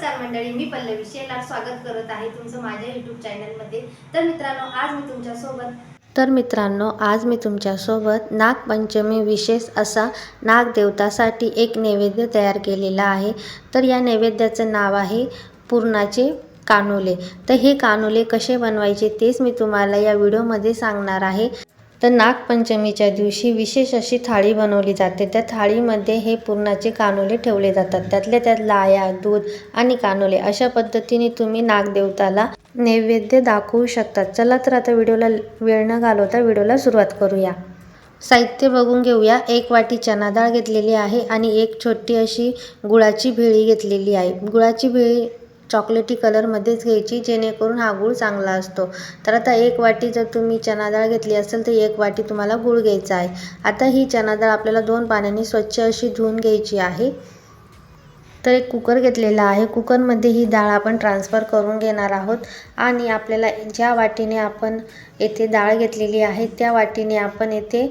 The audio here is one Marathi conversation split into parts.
नमस्कार मंडळी मी पल्लवी शेलार स्वागत करत आहे तुमचं माझ्या यूट्यूब चॅनलमध्ये तर मित्रांनो आज मी तुमच्यासोबत तर मित्रांनो आज मी तुमच्यासोबत नागपंचमी विशेष असा नागदेवतासाठी एक नैवेद्य तयार केलेला आहे. तर या नैवेद्याचं नाव आहे पूर्णाचे कानुले. तर हे कानुले कसे बनवायचे तेच मी तुम्हाला या व्हिडिओमध्ये सांगणार आहे. तर नागपंचमीच्या दिवशी विशेष अशी थाळी बनवली जाते. त्या थाळीमध्ये हे पुरणाचे कानोले ठेवले जातात. त्यातल्या त्यात लाया दूध आणि कानोले अशा पद्धतीने तुम्ही नागदेवताला नैवेद्य दाखवू शकतात चला तर आता व्हिडिओला वेळ न घालवता व्हिडिओला सुरुवात करूया. साहित्य बघून घेऊया. एक वाटी चना डाळ घेतलेली आहे आणि एक छोटी अशी गुळाची भेळी घेतलेली आहे. गुळाची भेळी चॉकलेटी कलरमध्येच घ्यायची जेणेकरून हा गूळ चांगला असतो. तर आता एक वाटी जर तुम्ही चना डाळ घेतली असेल तर एक वाटी तुम्हाला गूळ घ्यायचा आहे. आता ही चना डाळ आपल्याला दोन पाण्याने स्वच्छ अशी धुवून घ्यायची आहे. तर एक कुकर घेतलेला आहे. कुकरमध्ये ही डाळ आपण ट्रान्सफर करून घेणार आहोत. आणि आपल्याला ज्या वाटीने आपण येथे डाळ घेतलेली आहे त्या वाटीने आपण येथे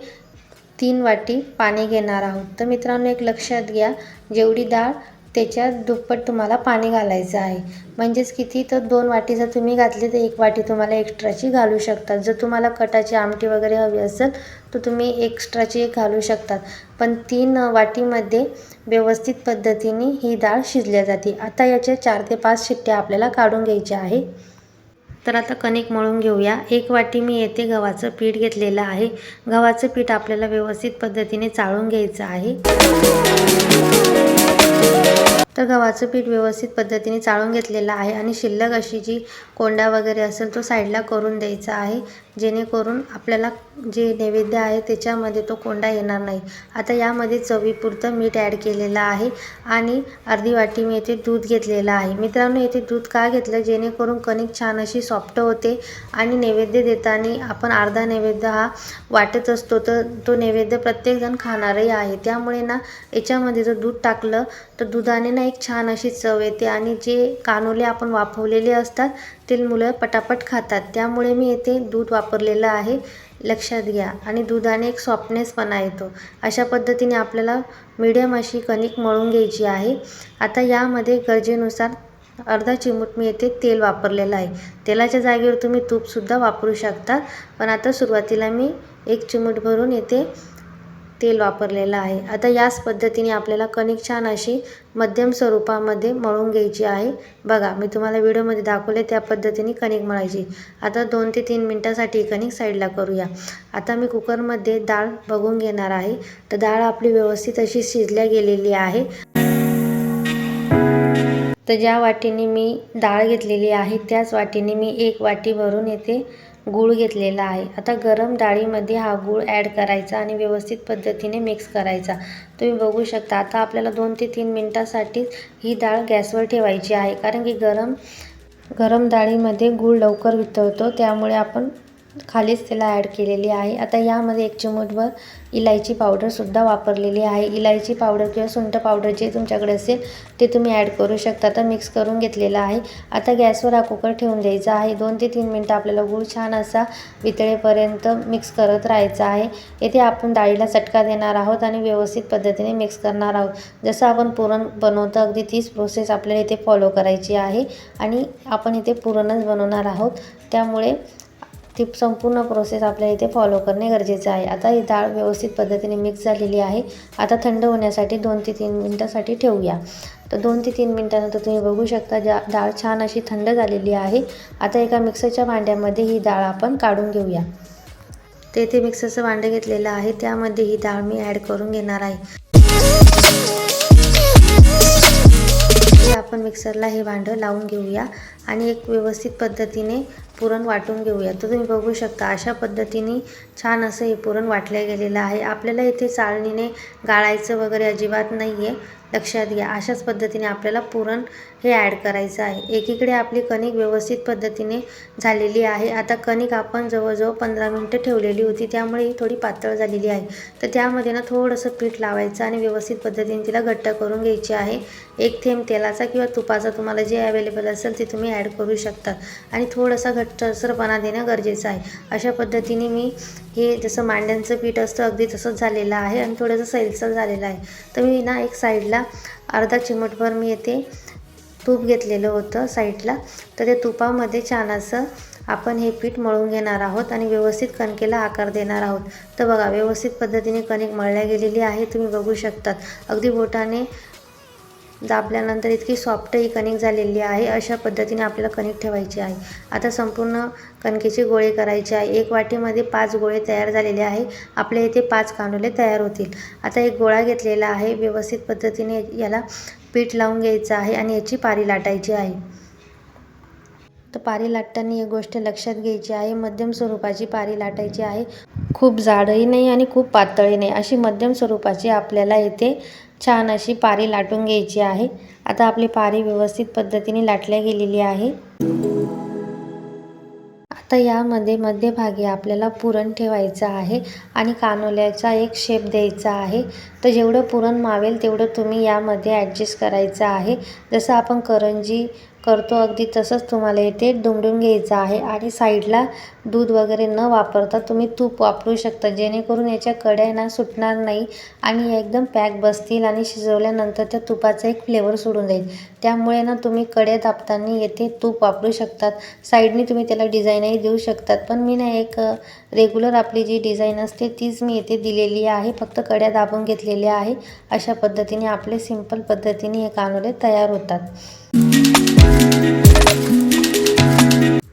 तीन वाटी पाणी घेणार आहोत. तर मित्रांनो एक लक्षात घ्या जेवढी डाळ त्याच्यात दुप्पट तुम्हाला पाणी घालायचं आहे. म्हणजेच किती तर दोन वाटी जर तुम्ही घातली तर एक वाटी तुम्हाला एक्स्ट्राची घालू शकतात. जर तुम्हाला कटाची आमटी वगैरे हवी असेल तर तुम्ही एक्स्ट्राची एक घालू शकतात. पण तीन वाटीमध्ये व्यवस्थित पद्धतीने ही डाळ शिजल्या जाते. आता याच्या चार ते पाच शिट्ट्या आपल्याला काढून घ्यायच्या आहे तर आता कणिक मळून घेऊया. एक वाटी मी येथे गव्हाचं पीठ घेतलेलं आहे. गव्हाचं पीठ आपल्याला व्यवस्थित पद्धतीने चाळून घ्यायचं आहे. तर गव्हाचं पीठ व्यवस्थित पद्धतीने चाळून घेतलेलं आहे आणि शिल्लक अशी जी कोंडा वगैरे असेल तो साईडला करून द्यायचा आहे. जेणेकरून आपल्याला जे नैवेद्य आहे त्याच्यामध्ये तो कोंडा येणार नाही. आता यामध्ये चवीपुरतं मीठ ॲड केलेलं आहे आणि अर्धी वाटी मी येथे दूध घेतलेलं आहे. मित्रांनो येथे दूध का घेतलं? जेणेकरून कणिक छान अशी सॉफ्ट होते आणि नैवेद्य देताना आपण अर्धा नैवेद्य हा वाटत असतो तर तो नैवेद्य प्रत्येकजण खाणारही आहे. त्यामुळे ना याच्यामध्ये जर दूध टाकलं तर दुधाने ना एक छान अशी चव येते आणि जे कानोले आपण वाफवलेले असतात तील मुलं पटापट खातात. त्यामुळे मी येथे दूध वापरलेलं आहे. लक्षात घ्या. आणि दुधाने एक सॉफ्टनेसपणा येतो. अशा पद्धतीने आपल्याला मिडियम अशी कणिक मळून घ्यायची आहे. आता यामध्ये गरजेनुसार अर्धा चिमूट मी येथे तेल वापरलेलं आहे. तेलाच्या जागेवर तुम्ही तूपसुद्धा वापरू शकता. पण आता सुरुवातीला मी एक चिमूट भरून येथे तेल वापरलेलं आहे. आता याच पद्धतीने आपल्याला कणिक छान अशी मध्यम स्वरूपामध्ये मळून घ्यायची आहे. बघा मी तुम्हाला व्हिडिओमध्ये दाखवले त्या पद्धतीने कणिक मळायची. आता दोन ते तीन मिनटासाठी कणिक साईडला करूया. आता मी कुकरमध्ये डाळ बघून घेणार आहे. तर डाळ आपली व्यवस्थित अशी शिजल्या गेलेली आहे. तर ज्या वाटीने मी डाळ घेतलेली आहे त्याच वाटीने मी एक वाटी भरून येते. गूळ घेतलेला आहे. आता गरम डाळीमध्ये हा गूळ ॲड करायचा आणि व्यवस्थित पद्धतीने मिक्स करायचा. तुम्ही बघू शकता आता आपल्याला दोन ते तीन मिनटासाठीच ही डाळ गॅसवर ठेवायची आहे. कारण की गरम गरम डाळीमध्ये गूळ लवकर वितळतो त्यामुळे आपण खालीच त्याला ॲड केलेली आहे. आता यामध्ये एक चिमूटभर इलायची पावडरसुद्धा वापरलेली आहे. इलायची पावडर किंवा सुंठ पावडर जे तुमच्याकडे असेल ते तुम्ही ॲड करू शकता. तर मिक्स करून घेतलेलं आहे. आता गॅसवर हा कुकर ठेवून द्यायचा आहे. दोन ते तीन मिनटं आपल्याला गूळ छान असा वितळेपर्यंत मिक्स करत राहायचा आहे. येथे आपण डाळीला चटका देणार आहोत आणि व्यवस्थित पद्धतीने मिक्स करणार आहोत. जसं आपण पुरण बनवतो अगदी तीच प्रोसेस आपल्याला इथे फॉलो करायची आहे. आणि आपण इथे पुरणच बनवणार आहोत. त्यामुळे ती संपूर्ण प्रोसेस आपल्याला इथे फॉलो करणे गरजेचं आहे. आता ही डाळ व्यवस्थित पद्धतीने मिक्स झालेली आहे. आता थंड होण्यासाठी दोन ते तीन मिनटासाठी ठेवूया. तर दोन ते तीन मिनटानंतर तुम्ही बघू शकता ज्या डाळ छान अशी थंड झालेली आहे. आता एका मिक्सरच्या भांड्यामध्ये ही डाळ आपण काढून घेऊया. तेथे मिक्सरचं भांडं घेतलेलं आहे. त्यामध्ये ही डाळ मी ॲड करून घेणार आहे. आपण मिक्सरला हे भांडं लावून घेऊया. आणि एक व्यवस्थित पद्धतीने पुरण वाटून घेऊया. तर तुम्ही बघू शकता अशा पद्धतीने छान असं हे पुरण वाटलं गेलेलं आहे. आपल्याला इथे चाळणीने गाळायचं वगैरे अजिबात नाही आहे लक्षात घ्या. अशाच पद्धतीने आपल्याला पुरण हे ॲड करायचं आहे. एकीकडे आपली कणिक व्यवस्थित पद्धतीने झालेली आहे. आता कणिक आपण जवळजवळ पंधरा मिनटं ठेवलेली होती. त्यामुळे ही थोडी पातळ झालेली आहे. तर त्यामध्ये ना थोडंसं पीठ लावायचं आणि व्यवस्थित पद्धतीने तिला घट्ट करून घ्यायची आहे. एक थेंब तेलाचा किंवा तुपाचा तुम्हाला जे अवेलेबल असेल ते तुम्ही ॲड करू शकता. आणि थोडासा घट्टसरपणा देणं गरजेचं आहे. अशा पद्धतीने मी हे जसं मांड्यांचं पीठ असतं अगदी तसंच झालेलं आहे आणि थोडंसं सैलसर झालेलं आहे. तर मी ना एक साईडला अर्धा चिमटभर मी येथे तूप घेतलेलं होतं साईडला. तर त्या तुपामध्ये छान असं आपण हे पीठ मळून घेणार आहोत आणि व्यवस्थित कणकेला आकार देणार आहोत. तर बघा व्यवस्थित पद्धतीने कणिक मळल्या गेलेली आहे तुम्ही बघू शकतात. अगदी बोटाने दाबल्यानंतर इतकी सॉफ्ट ही कणिक झालेली आहे. अशा पद्धतीने आपल्याला कणिक ठेवायची आहे. आता संपूर्ण कणकेचे गोळे करायचे आहे. एक वाटीमध्ये पाच गोळे तयार झालेले आहे. आपल्या इथे पाच कानुले तयार होतील. आता एक गोळा घेतलेला आहे. व्यवस्थित पद्धतीने याला पीठ लावून घ्यायचं आहे आणि याची पारी लाटायची आहे. तर पारी लाटताना एक गोष्ट लक्षात घ्यायची आहे. मध्यम स्वरूपाची पारी लाटायची आहे. खूप जाडही नाही आणि खूप पातळही नाही. अशी मध्यम स्वरूपाची आपल्याला येथे छान अशी पारी लाटून घ्यायची आहे. आता आपली पारी व्यवस्थित पद्धतीने लाटल्या गेलेली आहे. आता यामध्ये मध्यभागी आपल्याला पुरण ठेवायचं आहे आणि कानोल्याचा एक शेप द्यायचा आहे. तर जेवढं पुरण मावेल तेवढं तुम्ही यामध्ये ॲडजस्ट करायचं आहे. जसं आपण करंजी करतो. अगदी तसंच तुम्हाला इथे दुमडून घ्यायचं आहे आणि साईडला दूध वगैरे न वापरता तुम्ही तूप वापरू शकता. जेणेकरून याच्या कड्या ना सुटणार नाही आणि एकदम पॅक बसतील आणि शिजवल्यानंतर त्या तुपाचा एक फ्लेवर सोडून जाईल. त्यामुळे ना तुम्ही कड्या दाबताना येथे तूप वापरू शकतात. साईडने तुम्ही त्याला डिझाईनही देऊ शकतात. पण मी ना एक रेग्युलर आपली जी डिझाईन असते तीच मी इथे दिलेली आहे. फक्त कड्या दाबून घेतलेल्या आहे. अशा पद्धतीने आपले सिंपल पद्धतीने हे कानोले तयार होतात.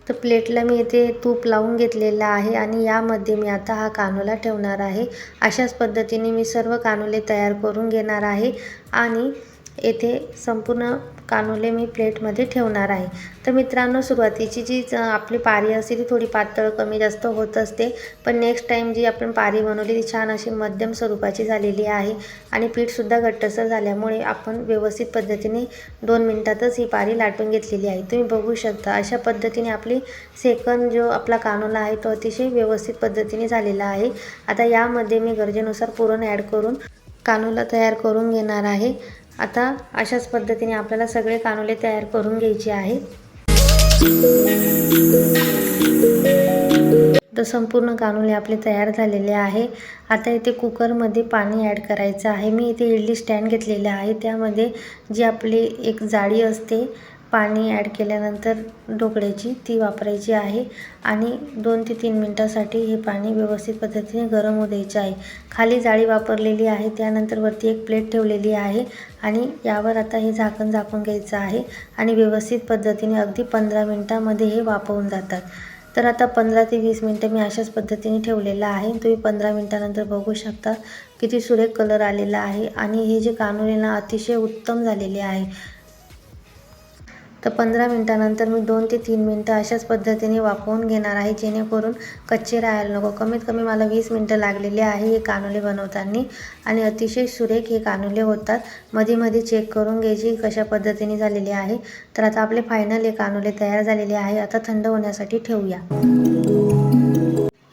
तर प्लेटला मी इथे तूप लावून घेतलेलं आहे आणि यामध्ये मी आता हा कानोला ठेवणार आहे. अशाच पद्धतीने मी सर्व कानोले तयार करून घेणार आहे. आणि येथे संपूर्ण कानोले मी प्लेटमध्ये ठेवणार आहे. तर मित्रांनो सुरुवातीची जी आपली पारी असते ती थोडी पातळ कमी जास्त होत असते. पण नेक्स्ट टाईम जी आपण पारी बनवली ती छान अशी मध्यम स्वरूपाची झालेली आहे. आणि पीठसुद्धा घट्टसर झाल्यामुळे आपण व्यवस्थित पद्धतीने दोन मिनटातच ही पारी लाटून घेतलेली आहे. तुम्ही बघू शकता अशा पद्धतीने आपली सेकंद जो आपला कानोला आहे तो अतिशय व्यवस्थित पद्धतीने झालेला आहे. आता यामध्ये मी गरजेनुसार पुरण ॲड करून कानोला तयार करून घेणार आहे. आता अशाच पद्धतीने आपल्याला सगळे कानोले तयार करून घ्यायचे आहे तर संपूर्ण कानोले आपले तयार झालेले आहे. आता इथे कुकरमध्ये पाणी ॲड करायचं आहे. मी इथे इडली स्टँड घेतलेले आहे. त्यामध्ये जी आपली एक जाळी असते पाणी ॲड केल्यानंतर ढोकळ्याची ती वापरायची आहे. आणि दोन ते तीन मिनटासाठी हे पाणी व्यवस्थित पद्धतीने गरम होऊ द्यायचे आहे. खाली जाळी वापरलेली आहे त्यानंतर वरती एक प्लेट ठेवलेली आहे आणि यावर आता हे झाकण झाकून घ्यायचं आहे आणि व्यवस्थित पद्धतीने अगदी पंधरा मिनटामध्ये हे वापरून जातात. तर आता पंधरा ते वीस मिनटं मी अशाच पद्धतीने ठेवलेलं आहे. तुम्ही पंधरा मिनटानंतर बघू शकता किती सुरेख कलर आलेला आहे आणि हे जे कानोले ना अतिशय उत्तम झालेले आहे. तर पंधरा मिनटानंतर मी दोन ते तीन मिनटं अशाच पद्धतीने वाफवून घेणार आहे जेणेकरून कच्चे राहायला नको. कमीत कमी मला वीस मिनटं लागलेले आहे हे कानुले बनवताना आणि अतिशय सुरेख हे कानुले होतात. मध्ये मध्ये चेक करून घ्यायची कशा पद्धतीने झालेली आहे. तर आता आपले फायनल हे कानुले तयार झालेले आहे. आता थंड होण्यासाठी ठेवूया.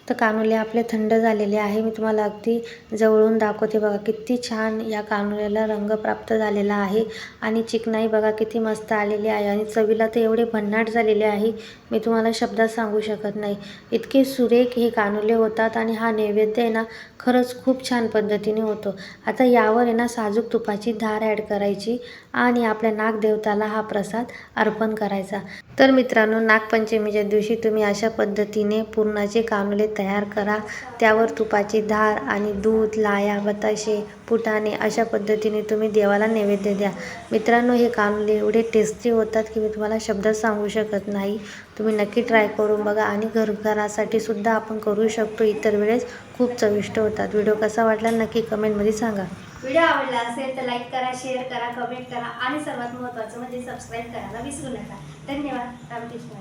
तर कानुले आपले थंड झालेले आहे. मी तुम्हाला अगदी जवळून दाखवते. बघा किती छान या कानुल्याला रंग प्राप्त झालेला आहे. आणि चिकनाई बघा किती मस्त आलेली आहे. आणि चवीला तर एवढे भन्नाट झालेले आहे. मी तुम्हाला शब्दात सांगू शकत नाही. इतके सुरेख हे कानुले होतात आणि हा नैवेद्य आहे ना खरंच खूप छान पद्धतीने होतो. आता यावर आहे ना साजूक तुपाची धार ॲड करायची. आणि आपल्या नागदेवताला हा प्रसाद अर्पण करायचा. तर मित्रांनो नागपंचमीच्या दिवशी तुम्ही अशा पद्धतीने पुरणाचे कानोले तयार करा. त्यावर तुपाची धार आणि दूध लाया बताशे पुटाने अशा पद्धतीने तुम्ही देवाला नैवेद्य द्या. मित्रांनो हे कानोले एवढे टेस्टी होतात की मी तुम्हाला शब्दात सांगू शकत नाही. तुम्ही नक्की ट्राय करून बघा आणि घरघरासाठी सुद्धा आपण करू शकतो. इतर वेळेस खूप चविष्ट होतात. व्हिडिओ कसा वाटला नक्की कमेंटमध्ये सांगा. व्हिडिओ आवडला असेल तर लाईक करा शेअर करा कमेंट करा आणि सर्वात महत्त्वाचं म्हणजे सबस्क्राईब करायला विसरू नका. धन्यवाद. रामकृष्ण.